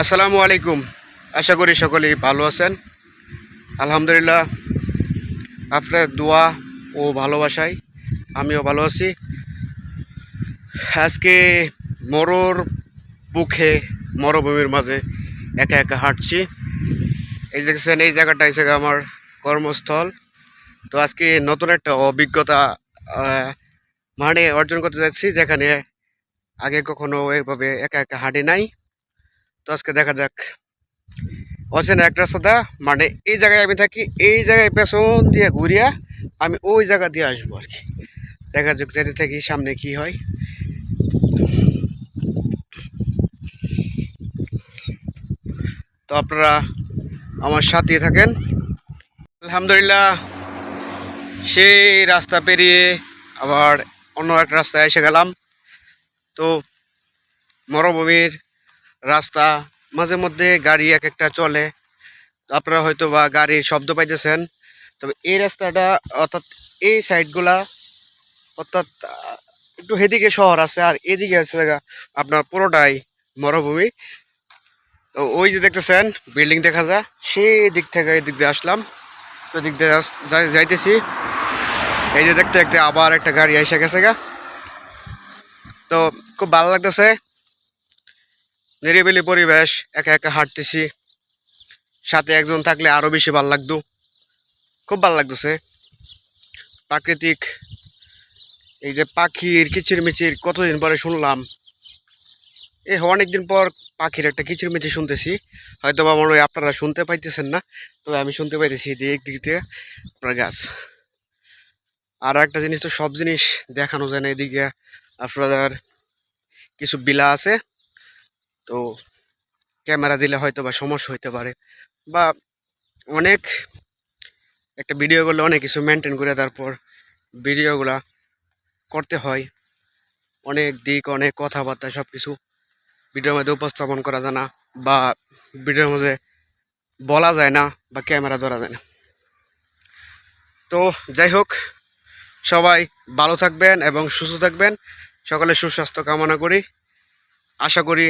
আসসালামু আলাইকুম। আশা করি সকলেই ভালো আছেন। আলহামদুলিল্লাহ, আপনার দোয়া ও ভালোবাসায় আমিও ভালো আছি। আজকে মরর বুকে, মরুভূমির মাঝে একা একা হাঁটছি। এই দেখছেন, এই জায়গাটা এসে আমার কর্মস্থল। তো আজকে নতুন একটা অভিজ্ঞতা মানে অর্জন করতে যাচ্ছি, যেখানে আগে কখনো এভাবে একা একা হাঁটি নাই। তো আজকে দেখা যাক। অচেনা এক রাস্তাটা মানে এই জায়গায় আমি থাকি, এই জায়গায় পেছন দিয়ে ঘুরিয়া আমি ওই জায়গা দিয়ে আসব আর কি। দেখা যাক যেতে থাকি, সামনে কি হয়। তো আপনারা আমার সাথে থাকেন। আলহামদুলিল্লাহ, সেই রাস্তা পেরিয়ে আবার অন্য এক রাস্তায় এসে গেলাম। তো মরুভূমির রাস্তা, মাঝে মধ্যে গাড়ি এক একটা চলে। আপনারা হয়তো বা গাড়ির শব্দ পাইতেছেন। তবে এই রাস্তাটা, অর্থাৎ এই সাইডগুলা, অর্থাৎ একটু হেদিকে শহর আছে আর এদিকে হচ্ছে আপনার পুরোটাই মরুভূমি। ওই যে দেখতেছেন, বিল্ডিং দেখা যায়, সেই দিক থেকে এই দিক দিয়ে আসলাম। তো দিক দিয়ে যাইতেছি। এই যে দেখতে দেখতে আবার একটা গাড়ি এসে গেছে গা। তো খুব ভালো লাগতেছে। নিরিবিলি পরিবেশ, একা একা হাঁটতেছি। সাথে একজন থাকলে আরও বেশি ভালো লাগতো। খুব ভালো লাগতেছে। প্রাকৃতিক এই যে পাখির কিচিরমিচির, কতদিন পরে শুনলাম। এই অনেকদিন পর পাখির একটা কিচিরমিচির শুনতেছি। হয়তো বা মনে হয় আপনারা শুনতে পাইতেছেন না, তবে আমি শুনতে পাইতেছি যে এক দিক থেকে আপনার গাছ। আর একটা জিনিস তো সব জিনিস দেখানো যায় না এদিকে। আপনাদের কিছু বিলা আছে। তো ক্যামেরা দিলে হয়তো বা সমস্যা হইতে পারে বা অনেক একটা ভিডিও করলে অনেক কিছু মেনটেন করে তারপর ভিডিওগুলা করতে হয়। অনেক দিক, অনেক কথাবার্তা সব কিছু ভিডিওর মধ্যে উপস্থাপন করা যায় না বা ভিডিওর মধ্যে বলা যায় না বা ক্যামেরা ধরা যায় না। তো যাই হোক, সবাই ভালো থাকবেন এবং সুস্থ থাকবেন। সকলে সুস্বাস্থ্য কামনা করি। আশা করি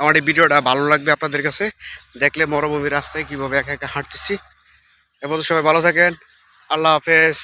আমার এই ভিডিওটা ভালো লাগবে আপনাদের কাছে। দেখলে মরুভূমির রাস্তায় কীভাবে একা একা হাঁটতেছি। এবং সবাই ভালো থাকেন। আল্লাহ হাফেজ।